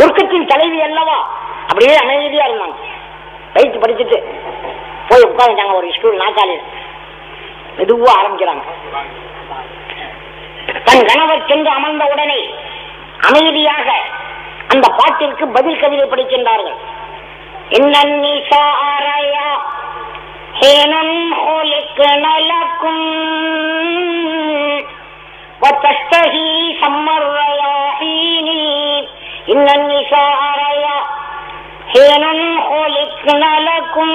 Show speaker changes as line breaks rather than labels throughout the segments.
சொர்க்கத்தின் தலைவி அல்லவா? அப்படியே அமைதியா இருந்தாங்க. வயிற்று படிச்சுட்டு போய் உட்காந்துட்டாங்க ஒரு ஸ்கூல் நாற்காலியில் மெதுவா ஆரம்பிக்கிறாங்க. தன் கணவர் சென்று அமர்ந்த உடனே அமைதியாக அந்த பாட்டிற்கு பதில் கவிதை படிக்கின்றார்கள் இன்னன் إن النساء ريا حين خلقن لكم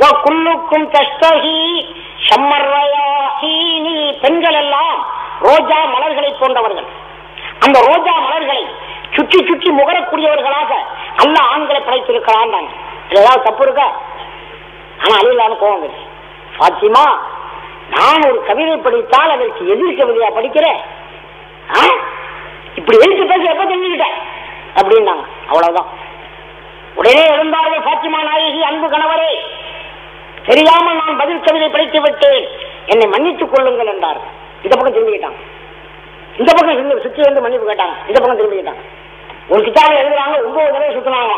وكلكم تشتهي سم الرياحين பெண்கள் எல்லாம் ரோஜா மலர்களை போன்றவர்கள் அந்த ரோஜா மலர்களை சுற்றி சுற்றி முகரக்கூடியவர்களாக அல்ல ஆண்களை படைத்திருக்கிறான் ஏதாவது தப்பு இருக்கா ஆனா அழிலான கோவம் வந்துருச்சு பாத்திமா நான் ஒரு கவிதை படித்தால் அதற்கு எதிர் கவிதையா படிக்கிறேன் ஆ? இப்படி எழுத்து பேச எப்ப தெரிஞ்சுக்கிட்டேன் அப்படின்னாங்க. அவ்வளவுதான். உடனே எழுந்தார்கள் பாத்திமா நாயகி அன்பு கணவரே. தெரியாமல் நான் பதில் கவிதை படித்து விட்டேன். என்னை மன்னித்துக் கொள்ளுங்கள் என்றார். இந்த பக்கம் திரும்பிக்கிட்டான். இந்த பக்கம் சுத்தி- வந்து மன்னிப்பு கேட்டாங்க. இந்த பக்கம் திரும்பிக்கிட்டாங்க ஒரு கிட்டாபில் எழுதுறாங்க ஒன்பது தடவை சுத்தினாங்க.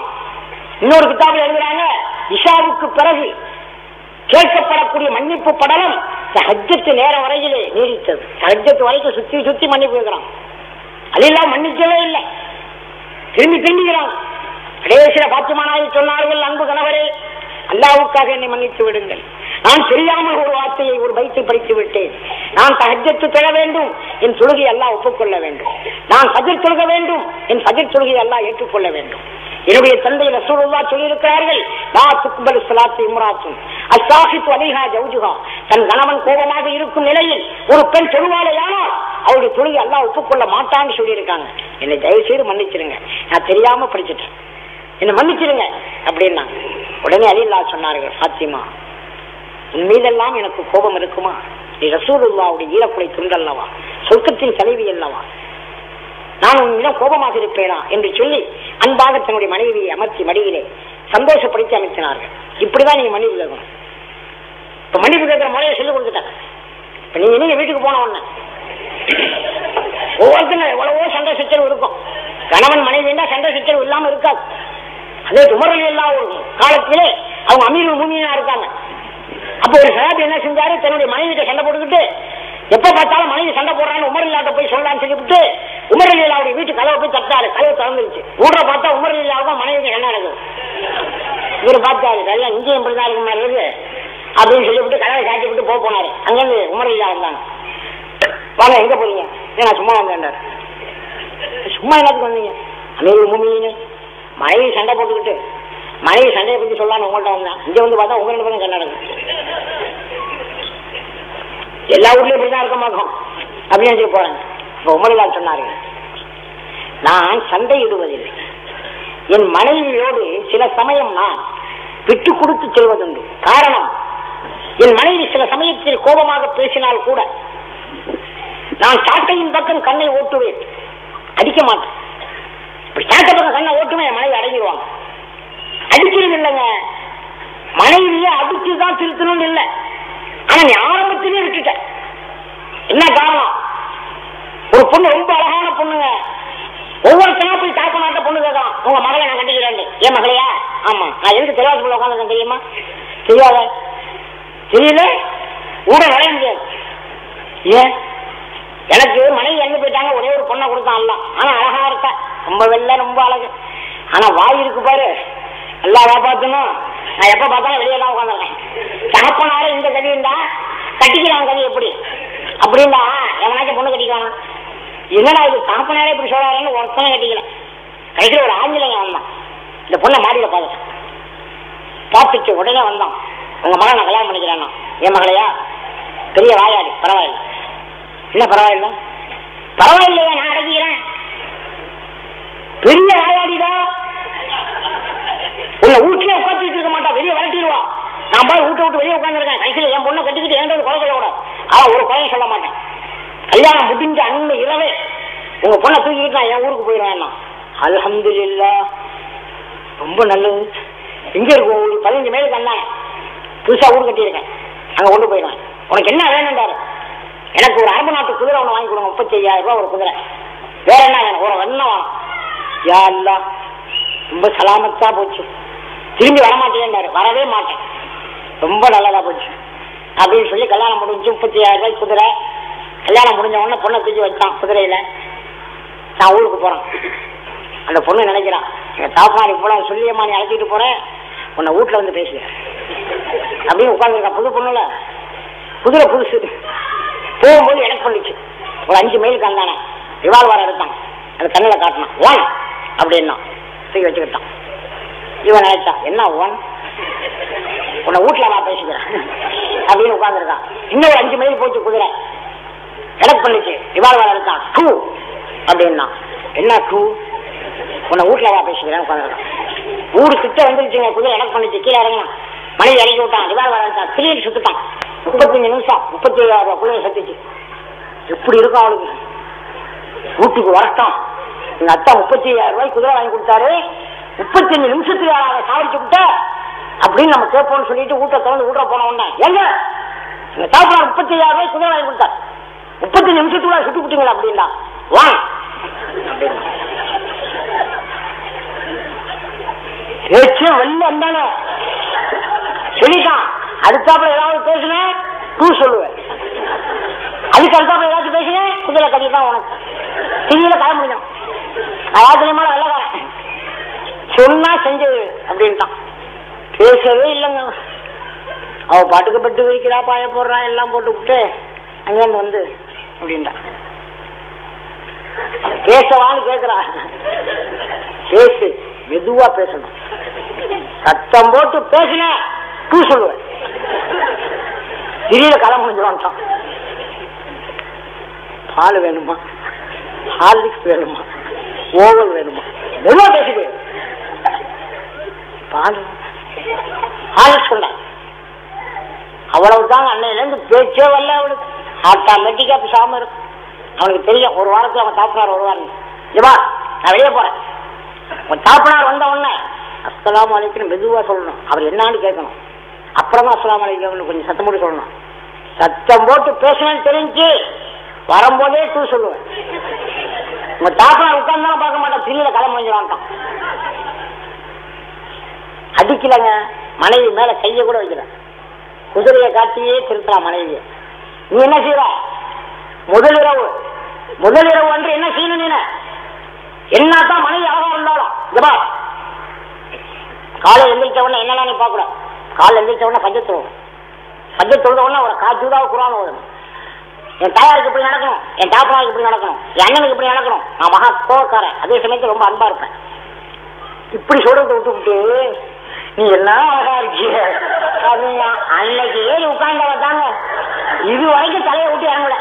இன்னொரு கிதாபில் எழுதுறாங்க இஷாவுக்கு பிறகு கேட்கப்படக்கூடிய மன்னிப்பு படலம் ஹஜ்ஜத்து நேரம் வரையிலே நீடித்தது. ஹஜ்ஜத்து வரைக்கும் சுத்தி சுத்தி மன்னிப்பு கேட்கிறான். அதெல்லாம் மன்னிக்கவே இல்லை. திரும்பி திரும்பிக்கிறான் கடைசியில பாத்துமானாய் சொன்னார்கள் அன்பு கணவரே. அல்லாவுக்காக என்னை மன்னித்து விடுங்கள். நான் தெரியாமல் ஒரு வார்த்தையை ஒரு பைத்து படித்து விட்டேன். நான் தஹஜத்து பெற வேண்டும். என் தொழுகை எல்லாம் ஒப்புக்கொள்ள வேண்டும். நான் ஃபஜர் தொழுக வேண்டும். என் ஃபஜர் தொழுகை எல்லாம் ஏற்றுக்கொள்ள வேண்டும். என்னுடைய தந்தை ரசூலுல்லா சொல்லியிருக்கிறார்கள் லா துக்பல் சலாத்து இம்ராத்துன் அசாஹித் அலிஹா ஜவுஜுகா தன் கணவன் கோபமாக இருக்கும் நிலையில் ஒரு பெண் தொழுவாளையானால் அவருடைய தொழுகை எல்லாம் ஒப்புக்கொள்ள மாட்டான்னு சொல்லியிருக்காங்க. என்னை தயவு செய்து மன்னிச்சிருங்க. நான் தெரியாம படிச்சுட்டேன். என்னை மன்னிச்சிருங்க அப்படின்னா உடனே அலில்லா சொன்னார்கள் ஃபாத்திமா உன் மீதெல்லாம் எனக்கு கோபம் இருக்குமா? நீ ரசூலுல்லாவுடைய ஈரக்குலை துண்டல்லவா? சொர்க்கத்தின் தலைவி அல்லவா? நான் உன்னிடம் கோபமாக இருப்பேனா என்று சொல்லி அன்பாக தன்னுடைய மனைவியை அமர்த்தி மடியிலே சந்தோஷப்படுத்தி அமைத்தினார்கள். இப்படிதான் நீங்க மன்னிப்பு கேட்கணும் இப்ப மன்னிப்பு கேட்கிற முறையை சொல்லிக் கொடுத்துட்டாங்க இப்ப நீங்க நீங்க வீட்டுக்கு போன உடனே? ஒவ்வொருத்தரும் எவ்வளவோ சண்டை சச்சரவு இருக்கும். கணவன் மனைவின்னா சண்டை சச்சரவு இல்லாம இருக்காது. அதே துமரல் எல்லாம் ஒரு காலத்திலே அவங்க அமீர் மூமியா இருக்காங்க. அப்போ ஒரு சகாபி என்ன செஞ்சாரு? தன்னுடைய மனைவிட்ட சண்டை போட்டுக்கிட்டு எப்ப பார்த்தாலும் மனைவி சண்டை போடுறான்னு உமர் இல்லாத போய் சொல்லலாம்னு சொல்லிவிட்டு உமர் இல்லாவுடைய வீட்டு கதவை போய் தட்டாரு கதவை திறந்துருச்சு. ஊடுற பார்த்தா உமர் இல்லாவுக்கும் மனைவிக்கு என்ன நடக்குது இவர் பார்த்தாரு. எல்லாம் இங்கேயும் இப்படிதான் இருக்க மாதிரி இருக்கு. அப்படின்னு சொல்லிவிட்டு கதவை சாட்டி விட்டு போக போனாரு. அங்கிருந்து உமர் இருந்தாங்க வந்தாங்க வாங்க எங்க போறீங்க? "ஏன், நான் சும்மா வந்தேன்டாரு. சும்மா என்னத்துக்கு வந்தீங்க? அமீர் மூமின்னு. மனைவி சண்டை போட்டுக்கிட்டு மனைவி சண்டையை பத்தி சொல்லலாம்னு உங்கள்கிட்ட வந்தேன். இங்க வந்து பார்த்தா உங்க ரெண்டு பேரும் கர்நாடகம் எல்லா ஊர்லயும் இப்படிதான் இருக்க மாட்டோம். அப்படின்னு சொல்லி போறாங்க. இப்ப சொன்னார்கள் நான் சண்டையிடுவதில்லை. என் மனைவியோடு சில சமயம் நான் விட்டு கொடுத்து செல்வதுண்டு. காரணம் என் மனைவி சில சமயத்தில் கோபமாக பேசினால் கூட நான் சாட்டையின் பக்கம் கண்ணை ஓட்டுவேன். அடிக்க மாட்டேன். சாட்டை பக்கம் கண்ணை ஓட்டுவேன் என் மனைவி அடங்கிடுவாங்க. அடிக்கிறது இல்லைங்க. மனைவியை அடிச்சுதான் திருத்தணும்னு இல்லை. ஆனா நீ ஆரம்பத்திலே விட்டுட்ட என்ன காரணம் ஒரு பொண்ணு ரொம்ப அழகான பொண்ணுங்க. ஒவ்வொருத்தனா போய் தாக்க மாட்ட பொண்ணு கேட்கலாம் உங்க மகளை நான் கண்டிக்கிறேன் என் மகளையா? ஆமா. நான் எதுக்கு தெரியாத உட்காந்துருக்கேன் தெரியுமா? தெரியாத. தெரியல. ஊட நடைய முடியாது. ஏன்? எனக்கு மனைவி எங்க போயிட்டாங்க? ஒரே ஒரு பொண்ணை கொடுத்தான் ஆனா அழகா இருக்கா. ரொம்ப வெள்ள ரொம்ப அழகு. ஆனா வாய் இருக்கு பாரு. எல்லா காப்பாத்தணும் நான் எப்ப பார்த்தாலும் வெளியே தான் உட்காந்துருக்கேன். தகப்பனார இந்த கதி இருந்தா கட்டிக்கிறான் கதி எப்படி? அப்படின்னா என்னடா இது? தகப்பனாரே இப்படி சொல்றாருன்னு ஒருத்தனை கட்டிக்கல கடைசியில் ஒரு ஆங்கிலேயன் வந்தான் இந்த பொண்ணை மாடியில பார்த்துட்டான் பார்த்துச்சு உடனே வந்தான். உங்க மகன் நான் கல்யாணம் பண்ணிக்கிறேன்னா. என் மகளையா? பெரிய வாயாடி பரவாயில்ல. என்ன பரவாயில்ல? பரவாயில்லையா நான் அடக்கிறேன் பெரிய வாயாடிதான் உன்னை வீட்டுல உட்காந்துட்டு இருக்க மாட்டா வெளியே விரட்டிடுவா. நான் போய் வீட்டை விட்டு வெளியே உட்காந்துருக்கேன் கடைசியில் என் பொண்ணை கட்டிக்கிட்டு ஏன்றது கொலை சொல்லக்கூடாது அவன் ஒரு கொலையும் சொல்ல மாட்டேன். கல்யாணம் முடிஞ்ச அண்ணன் இரவே. உங்க பொண்ணை தூக்கிட்டு நான் என் ஊருக்கு போயிடுவேன் அல்ஹம்துலில்லா. ரொம்ப நல்லது. இங்க இருக்கும் ஒரு பதினஞ்சு மேலுக்கு அண்ணன் புதுசா ஊர் கட்டியிருக்கேன். அங்க கொண்டு போயிடுவேன். உனக்கு என்ன வேணும்டாரு எனக்கு ஒரு அரபு நாட்டு குதிரை ஒன்று வாங்கி கொடுங்க. முப்பத்தி ஐயாயிரம் ரூபாய் ஒரு குதிரை. வேற என்ன ஒரு வெண்ணம் வேணும். யா இல்லா ரொம்ப சலாமத்தா போச்சு. திரும்பி வரமாட்டேன்னாரு வரவே மாட்டேன். ரொம்ப நல்லதா போச்சு. அப்படின்னு சொல்லி கல்யாணம் முடிஞ்சு முப்பத்தி ஐயாயிரம் ரூபாய் குதிரை கல்யாணம் முடிஞ்ச உடனே பொண்ணை தூக்கி வச்சான் குதிரையில. நான் ஊருக்கு போறேன். அந்த பொண்ணு நினைக்கிறான் எங்க தாப்பாரி போல சொல்லியம்மா நீ அழைச்சிட்டு போறேன் உன்னை வீட்டுல வந்து பேசுவேன் அப்படின்னு உட்காந்துருக்கான் புது பொண்ணுல. குதிரை புதுசு. போகும்போது எனக்கு பண்ணிச்சு ஒரு அஞ்சு மைலுக்கு வந்தானே ரிவால்வர் எடுத்தான். அந்த கண்ணில் காட்டினான் ஓன் அப்படின்னா. தூக்கி வச்சுக்கிட்டான். இவன் நினைச்சான் என்ன ஓன் உன்னை வீட்டுல நான் பேசிக்கிறேன். அப்படின்னு உட்காந்துருக்கான் இன்னும் ஒரு அஞ்சு மைல் போச்சு குதிரை. எனக்கு பண்ணிச்சு. ரிவால்வர் எடுத்தான் டூ அப்படின்னா. என்ன டூ உன்னை வீட்டுல வா பேசிக்கிறேன் உட்காந்துருக்கான். ஊரு கிட்ட வந்துருச்சுங்க குதிரை எனக்கு பண்ணிச்சு. கீழே இறங்கினான் மனைவி இறங்கி விட்டான். ரிவால்வர் எடுத்தான் திடீர்னு சுத்துட்டான். முப்பத்தஞ்சு நிமிஷம். முப்பத்தி ஏழாயிரம் ரூபாய் குதிரை சத்துச்சு. எப்படி இருக்கும் அவளுக்கு? வீட்டுக்கு வரட்டும். எங்க அத்தா முப்பத்தி ஏழாயிரம் ரூபாய் குதிரை வாங்கி கொடுத்தாரு. முப்பத்தஞ்சு நிமிஷத்துக்கு அவனை சாவடிச்சு விட்ட அப்படின்னு நம்ம கேட்போம்னு சொல்லிட்டு வீட்டை திறந்து வீட்டுல போன உடனே. எங்க? எங்க தாப்பா முப்பத்தி ஐயாயிரம் ரூபாய் குதிரை வாங்கி கொடுத்தாரு. முப்பத்தஞ்சு நிமிஷத்துக்குள்ள சுட்டு விட்டீங்களா அப்படின்னா. வா பேச்சு வெளில வந்தானே. சொல்லிட்டான். அடுத்தாப்புல ஏதாவது பேசுனேன் டூ சொல்லுவேன். அதுக்கு அடுத்தாப்புல ஏதாச்சும் பேசுனேன் குதிரை கட்டி தான் உனக்கு. சிவியில கட முடியும். அயாத்திரமான வெள்ளக்காரன். சொன்னா செஞ்சது அப்படின்ட்டான். பேசவே இல்லைங்க. அவ பாட்டுக்கு பட்டு வைக்கிறா பாய போடுறா எல்லாம் போட்டு விட்டு அங்கேருந்து வந்து அப்படின்ட்டான் பேசவான்னு கேக்குறா. பேசு மெதுவா பேசணும். சத்தம் போட்டு பேசின டூ சொல்லுவேன். திடீர்னு கதை முடிஞ்சிடும் பால் வேணுமா? ஹார்லிக்ஸ் வேணுமா? ஓவல் வேணுமா? மெதுவா பேசுது பால். ஹார்லிக்ஸ் சொன்ன அவ்வளவுதான் அன்னையிலேருந்து பேச்சே வரல அவளுக்கு. ஆட்டோமேட்டிக்கா பிசாம இருக்கும் அவனுக்கு தெரியும் ஒரு வாரத்துல அவன் தாப்பினார் வருவாரு ஜபா நான் வெளியே போறேன். உன் தாப்பினார் வந்த உடனே அஸ்லாம் அலைக்கும் மெதுவா சொல்லணும். அவர் என்னான்னு கேட்கணும். அப்புறமா அஸ்லாம் அலைக்கும் கொஞ்சம் சத்தம் போட்டு சொல்லணும். சத்தம் போட்டு பேசணும்னு தெரிஞ்சு வரும்போதே டூ சொல்லுவேன். உங்க தாப்பினார் உட்கார்ந்தாலும் பார்க்க மாட்டான். திரியில கதை முடிஞ்சிடான்ட்டான் அடிக்கலங்க. மனைவி மேல கைய கூட வைக்கிறேன் குதிரையை காட்டியே திருத்தலாம் மனைவியை. நீ என்ன செய்யற முதலிரவு முதலிரவு வந்து என்ன செய்யணும் நீ என்னத்தான் மனைவி அழகா இருந்தாலும். இதுபா காலை எந்திரிச்ச உடனே என்னெல்லாம் நீ பார்க்க காலை எந்திரிச்ச உடனே பஞ்ச தொழுவும் பஞ்ச தொழுத உடனே ஒரு காஜூதான் குரான் ஓடணும் என் தாயாருக்கு இப்படி நடக்கணும். என் தாப்பனாருக்கு இப்படி நடக்கணும். என் அண்ணனுக்கு இப்படி நடக்கணும். நான் மகா கோவக்காரன். அதே சமயத்தில் ரொம்ப அன்பா இருப்பேன். இப்படி சொல்றது விட்டு விட்டு நீ என்ன அழகா இருக்கிய அப்படின்னா அன்னைக்கு ஏறி உட்கார்ந்தவ தாங்க இது வரைக்கும் தலையை விட்டு இறங்கல.